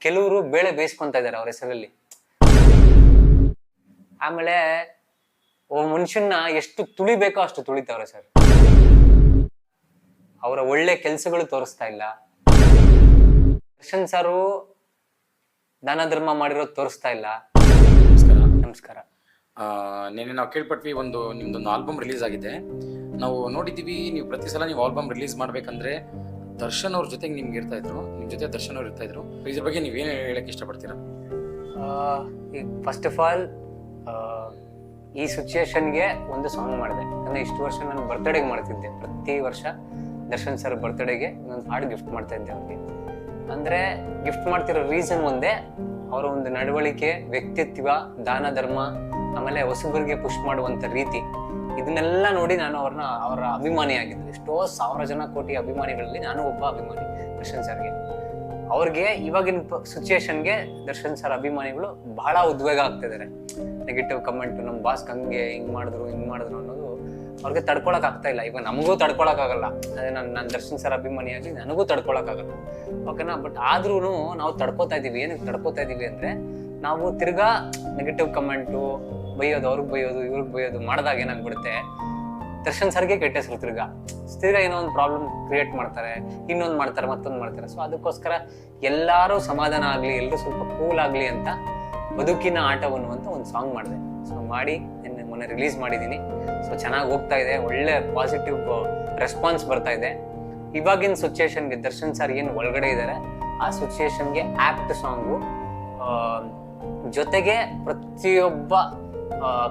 ಕೆಲವರು ಬೇಳೆ ಬೇಯಿಸ್ಕೊಂತ ಇದಾರೆ ಅವ್ರ ಹೆಸರಲ್ಲಿ. ಆಮೇಲೆ ಒಬ್ಬ ಮನುಷ್ಯನ್ನ ಎಷ್ಟು ತುಳಿಬೇಕೋ ಅಷ್ಟು ತುಳಿತವ್ರೆ ಸರ್. ಅವರ ಒಳ್ಳೆ ಕೆಲಸಗಳು ತೋರಿಸ್ತಾ ಇಲ್ಲ. ದರ್ಶನ್ ಸಾರು ದಾನ ಧರ್ಮ ಮಾಡಿರೋದು ತೋರಿಸ್ತಾ ಇಲ್ಲ. ನಮಸ್ಕಾರ. ನಮಸ್ಕಾರ. ಆ, ನಿನ್ನೆ ನಾವು ಕೇಳ್ಪಟ್ವಿ ಒಂದು ನಿಮ್ದೊಂದು ಆಲ್ಬಮ್ ರಿಲೀಸ್ ಆಗಿದೆ. ನಾವು ನೋಡಿದ್ದೀವಿ ನೀವು ಪ್ರತಿ ಸಲ ನೀವು ಆಲ್ಬಮ್ ರಿಲೀಸ್ ಮಾಡ್ಬೇಕಂದ್ರೆ ದರ್ಶನ್ ಅವ್ರ ಜೊತೆಗೆ ನಿಮ್ಗೆ ಇರ್ತಾ ಇದ್ರು. ನಿಮ್ ಜೊತೆ ದರ್ಶನ್ ಅವ್ರು ಇರ್ತಾ ಇದ್ರು. ಇದ್ರ ಬಗ್ಗೆ ನೀವೇನು ಹೇಳಕ್ ಇಷ್ಟಪಡ್ತೀರಾ? ಫಸ್ಟ್ ಆಫ್ ಆಲ್ ಈ ಸಿಚುಯೇಷನ್ಗೆ ಒಂದು ಸಾಂಗ್ ಮಾಡಿದೆ. ಅಂದ್ರೆ ಇಷ್ಟು ವರ್ಷ ನಾನು ಬರ್ತ್ಡೇಗೆ ಮಾಡ್ತಿದ್ದೆ. ಪ್ರತಿ ವರ್ಷ ದರ್ಶನ್ ಸರ್ ಬರ್ತ್ಡೇಗೆ ನಾನು ಹಾಡು ಗಿಫ್ಟ್ ಮಾಡ್ತಾ ಇದ್ದೆ ಅವ್ರಿಗೆ. ಅಂದ್ರೆ ಗಿಫ್ಟ್ ಮಾಡ್ತಿರೋ ರೀಸನ್ ಒಂದೇ, ಅವರ ಒಂದು ನಡವಳಿಕೆ, ವ್ಯಕ್ತಿತ್ವ, ದಾನ, ಧರ್ಮ, ಆಮೇಲೆ ಹೊಸಬರಿಗೆ ಪುಷ್ ಮಾಡುವಂತ ರೀತಿ. ಇದನ್ನೆಲ್ಲ ನೋಡಿ ನಾನು ಅವ್ರನ್ನ ಅವರ ಆಗಿದ್ದೆ. ಎಷ್ಟೋ ಸಾವಿರ ಜನ ಕೋಟಿ ಅಭಿಮಾನಿಗಳಲ್ಲಿ ನಾನು ಒಬ್ಬ ಅಭಿಮಾನಿ ದರ್ಶನ್ ಸರ್ಗೆ. ಅವ್ರಿಗೆ ಇವಾಗಿನ ಸಿಚುಯೇಷನ್ಗೆ ದರ್ಶನ್ ಸರ್ ಅಭಿಮಾನಿಗಳು ಬಹಳ ಉದ್ವೇಗ ಆಗ್ತಿದ್ದಾರೆ. ನೆಗೆಟಿವ್ ಕಮೆಂಟ್ ನಮ್ಮ ಬಾಸ್ ಹಂಗೆ ಹಿಂಗ್ ಮಾಡಿದ್ರು ಹಿಂಗ್ ಮಾಡಿದ್ರು ಅನ್ನೋದು ಅವ್ರಿಗೆ ತಡ್ಕೊಳಕ್ ಆಗ್ತಾ ಇಲ್ಲ. ಇವಾಗ ನಮಗೂ ತಡ್ಕೊಳಕ್ ಆಗಲ್ಲ. ಅದೇ ನಾನು ನಾನು ದರ್ಶನ್ ಸರ್ ಅಭಿಮಾನಿಯಾಗಿ ನನಗೂ ತಡ್ಕೊಳಕ್ ಆಗಲ್ಲ. ಓಕೆನಾ ಬಟ್ ಆದ್ರೂ ನಾವು ತಡ್ಕೋತಾ ಇದೀವಿ. ಏನಕ್ಕೆ ತಡ್ಕೋತಾ ಇದೀವಿ ಅಂದ್ರೆ ನಾವು ತಿರ್ಗಾ ನೆಗೆಟಿವ್ ಕಮೆಂಟು ಬೈಯೋದು, ಅವ್ರಿಗೆ ಬೈಯೋದು, ಇವ್ರಿಗೆ ಬೈಯೋದು ಮಾಡಿದಾಗ ಏನಾಗ್ಬಿಡುತ್ತೆ? ದರ್ಶನ್ ಸರ್ಗೆ ಕೆಟ್ಟ ಹೆಸರು ತಿರ್ಗ. ತಿರ್ಗಾ ಏನೋ ಒಂದು ಪ್ರಾಬ್ಲಮ್ ಕ್ರಿಯೇಟ್ ಮಾಡ್ತಾರೆ, ಇನ್ನೊಂದು ಮಾಡ್ತಾರೆ, ಮತ್ತೊಂದು ಮಾಡ್ತಾರೆ. ಸೊ ಅದಕ್ಕೋಸ್ಕರ ಎಲ್ಲರೂ ಸಮಾಧಾನ ಆಗಲಿ ಎಲ್ಲರೂ ಸ್ವಲ್ಪ ಕೂಲ್ ಆಗಲಿ ಅಂತ ಬದುಕಿನ ಆಟವನ್ನು ಅಂತ ಒಂದು ಸಾಂಗ್ ಮಾಡಿದೆ. ಸೊ ಮಾಡಿ, ನಿನ್ನೆ ಮೊನ್ನೆ ರಿಲೀಸ್ ಮಾಡಿದ್ದೀನಿ ಸೊ ಚೆನ್ನಾಗಿ ಹೋಗ್ತಾ ಇದೆ, ಒಳ್ಳೆ ಪಾಸಿಟಿವ್ ರೆಸ್ಪಾನ್ಸ್ ಬರ್ತಾ ಇದೆ. ಇವಾಗಿನ ಸಿಚುಯೇಷನ್ಗೆ ದರ್ಶನ್ ಸರ್ ಏನು ಒಳಗಡೆ ಇದ್ದಾರೆ ಆ ಸಿಚುಯೇಷನ್ಗೆ ಆಪ್ಟ್ ಸಾಂಗು ಜೊತೆಗೆ ಪ್ರತಿಯೊಬ್ಬ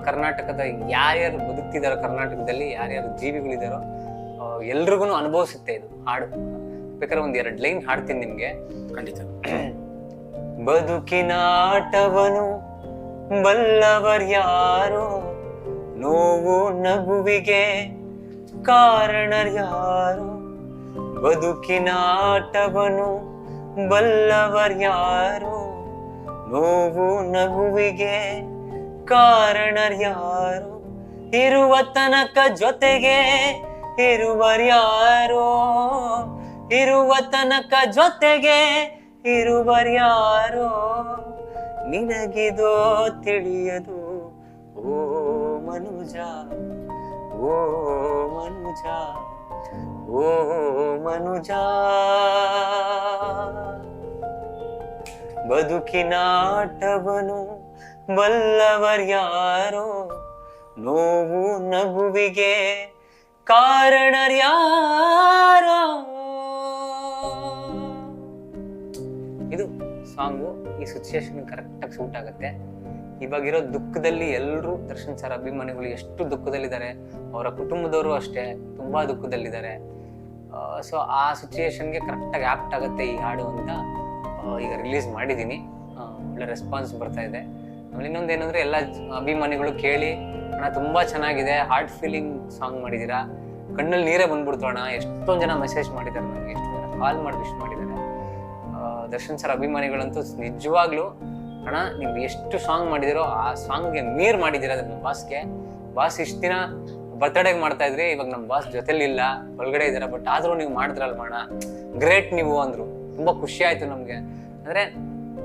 ಕರ್ನಾಟಕದ ಯಾರ್ಯಾರು ಬದುಕ್ತಿದಾರೋ ಕರ್ನಾಟಕದಲ್ಲಿ ಯಾರ್ಯಾರು ಜೀವಿಗಳಿದ್ದಾರೋ ಎಲ್ರಿಗೂ ಅನುಭವಿಸುತ್ತೆ ಇದು ಹಾಡು. ಬೇಕಾದ್ರೆ ಒಂದ್ ಎರಡು ಲೈನ್ ಹಾಡ್ತೀನಿ ನಿಮ್ಗೆ. ಖಂಡಿತ. ಬದುಕಿನ ಆಟವನು ಬಲ್ಲವರ್ಯಾರು ನೋವು ನಗುವಿಗೆ ಕಾರಣರ್ಯಾರು ಬದುಕಿನ ಆಟವನು ಬಲ್ಲವರ್ಯಾರು ನೋವು ನಗುವಿಗೆ ಕಾರಣರ್ಯಾರೋ ಇರುವ ತನಕ ಜೊತೆಗೆ ಇರುವರ್ಯಾರೋ ಇರುವ ತನಕ ಜೊತೆಗೆ ಇರುವರ್ಯಾರೋ ನಿನಗಿದೋ ತಿಳಿಯದು, ಓ ಮನುಜ ಓ ಮನುಜ ಓ ಮನುಜ. ಬದುಕಿನ ಆಟವನು ಬಲ್ಲವರ್ಯಾರೋ ನೋವು ನಗುವಿಗೆ ಕಾರಣರ್ಯಾರೋ ಇದು ಸಾಂಗು, ಈ ಸಿಚುಯೇಷನ್ ಕರೆಕ್ಟಾಗಿ ಸೂಟ್ ಆಗುತ್ತೆ. ಇವಾಗಿರೋ ದುಃಖದಲ್ಲಿ ಎಲ್ಲರೂ ದರ್ಶನ್ ಸರ್ ಅಭಿಮಾನಿಗಳು ಎಷ್ಟು ದುಃಖದಲ್ಲಿದ್ದಾರೆ, ಅವರ ಕುಟುಂಬದವರು ಅಷ್ಟೇ ತುಂಬಾ ದುಃಖದಲ್ಲಿದ್ದಾರೆ. ಸೊ ಆ ಸಿಚುಯೇಷನ್ಗೆ ಕರೆಕ್ಟಾಗಿ ಆಪ್ಟ್ ಆಗುತ್ತೆ ಈ ಹಾಡು ಅಂತ ಈಗ ರಿಲೀಸ್ ಮಾಡಿದ್ದೀನಿ. ಒಳ್ಳೆ ರೆಸ್ಪಾನ್ಸ್ ಬರ್ತಾ ಇದೆ. ಇನ್ನೊಂದು ಏನಂದ್ರೆ ಎಲ್ಲ ಅಭಿಮಾನಿಗಳು ಕೇಳಿ, ಅಣ್ಣ, ತುಂಬಾ ಚೆನ್ನಾಗಿದೆ ಹಾರ್ಟ್ ಫೀಲಿಂಗ್ ಸಾಂಗ್ ಮಾಡಿದ್ದೀರಾ ಕಣ್ಣಲ್ಲಿ ನೀರೇ ಬಂದ್ಬಿಡ್ತು ಅಣ್ಣ, ಎಷ್ಟೊಂದು ಜನ ಮೆಸೇಜ್ ಮಾಡಿದ್ದಾರೆ ನನಗೆ, ಎಷ್ಟು ಜನ ಕಾಲ್ ಮಾಡಿ ವಿಶ್ ಮಾಡಿದ್ದಾರೆ. ದರ್ಶನ್ ಸರ್ ಅಭಿಮಾನಿಗಳಂತೂ ನಿಜವಾಗ್ಲೂ, ಅಣ್ಣ, ನೀವು ಎಷ್ಟು ಸಾಂಗ್ ಮಾಡಿದಿರೋ, ಆ ಸಾಂಗ್ಗೆ ಮೀರ್ ಮಾಡಿದ್ದೀರಾ ನಮ್ಮ ಬಾಸ್ಗೆ ಬಾಸ್ ಇಷ್ಟು ದಿನ ಬರ್ತಡೇಗ್ ಮಾಡ್ತಾ ಇದ್ರಿ, ಇವಾಗ ನಮ್ಮ ಬಾಸ್ ಜೊತೆಲಿ ಇಲ್ಲ, ಒಳಗಡೆ ಇದ್ದಾರೆ ಬಟ್ ಆದ್ರೂ ನೀವು ಮಾಡಿದ್ರಲ್ಲ ಅಣ್ಣ? ಗ್ರೇಟ್ ನೀವು, ಅಂದ್ರು. ತುಂಬಾ ಖುಷಿ ಆಯ್ತು ನಮ್ಗೆ. ಅಂದ್ರೆ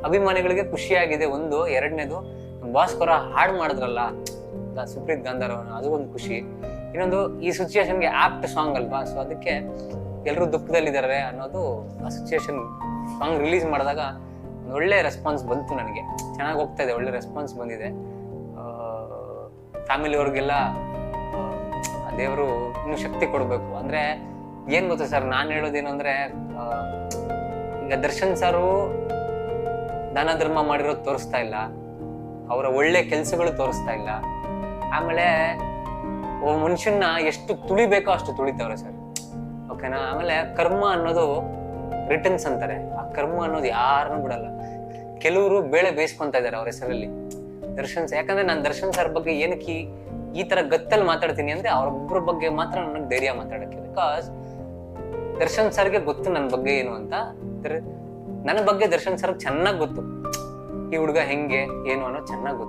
ಅಭಿಮಾನಿಗಳಿಗೆ ಖುಷಿಯಾಗಿದೆ. ಒಂದು, ಎರಡನೇದು, ಭಾಸ್ಕರ ಹಾಡು ಮಾಡಿದ್ರಲ್ಲ ಸುಪ್ರೀತ್ ಗಾಂಧಾರವನ, ಅದು ಒಂದು ಖುಷಿ. ಇನ್ನೊಂದು, ಈ ಸಿಚುಯೇಷನ್ಗೆ ಆಪ್ಟ್ ಸಾಂಗ್ ಅಲ್ವಾ? ಸೊ ಅದಕ್ಕೆ ಎಲ್ಲರೂ ದುಃಖದಲ್ಲಿದ್ದಾರೆ ಅನ್ನೋದು ಆ ಸಿಚುಯೇಷನ್ ಸಾಂಗ್ ರಿಲೀಸ್ ಮಾಡಿದಾಗ ಒಳ್ಳೆ ರೆಸ್ಪಾನ್ಸ್ ಬಂತು ನನಗೆ. ಚೆನ್ನಾಗಿ ಹೋಗ್ತಾ ಇದೆ, ಒಳ್ಳೆ ರೆಸ್ಪಾನ್ಸ್ ಬಂದಿದೆ. ಫ್ಯಾಮಿಲಿಯವ್ರಿಗೆಲ್ಲ ದೇವರು ಇನ್ನೂ ಶಕ್ತಿ ಕೊಡಬೇಕು. ಅಂದ್ರೆ, ಏನು ಗೊತ್ತಾ ಸರ್, ನಾನು ಹೇಳೋದೇನು ಅಂದ್ರೆ ಈಗ ದರ್ಶನ್ ಸಾರು ದಾನ ಧರ್ಮ ಮಾಡಿರೋದು ತೋರಿಸ್ತಾ ಇಲ್ಲ. ಅವರ ಒಳ್ಳೆ ಕೆಲಸಗಳು ತೋರಿಸ್ತಾ ಇಲ್ಲ. ಆಮೇಲೆ ಒಬ್ಬ ಮನುಷ್ಯನ್ನ ಎಷ್ಟು ತುಳಿಬೇಕೋ ಅಷ್ಟು ತುಳಿತವ್ರೆ ಸರ್. ಓಕೆನಾ? ಆಮೇಲೆ ಕರ್ಮ ಅನ್ನೋದು ರಿಟರ್ನ್ಸ್ ಅಂತಾರೆ. ಆ ಕರ್ಮ ಅನ್ನೋದು ಯಾರನ್ನು ಬಿಡಲ್ಲ. ಕೆಲವರು ಬೇಳೆ ಬೇಯಿಸ್ಕೊಂತ ಇದ್ದಾರೆ ಅವ್ರ ಹೆಸರಲ್ಲಿ. ದರ್ಶನ್ ಸರ್, ಯಾಕಂದ್ರೆ ನಾನು ದರ್ಶನ್ ಸರ್ ಬಗ್ಗೆ ಏನಕ್ಕೆ ಈ- ತರ ಗತ್ತಲ್ಲಿ ಮಾತಾಡ್ತೀನಿ ಅಂದ್ರೆ ಅವ್ರೊಬ್ಬರ ಬಗ್ಗೆ ಮಾತ್ರ ನನಗೆ ಧೈರ್ಯ ಮಾತಾಡಕ್ಕೆ. ಬಿಕಾಸ್ ದರ್ಶನ್ ಸರ್ಗೆ ಗೊತ್ತು ನನ್ನ ಬಗ್ಗೆ ಏನು ಅಂತ. ನನ್ನ ಬಗ್ಗೆ ದರ್ಶನ್ ಸರ್ ಚೆನ್ನಾಗಿ ಗೊತ್ತು. ಈ ಹುಡುಗ ಹೆಂಗೆ ಏನು ಅನ್ನೋ ಚೆನ್ನಾಗಿ ಗೊತ್ತು.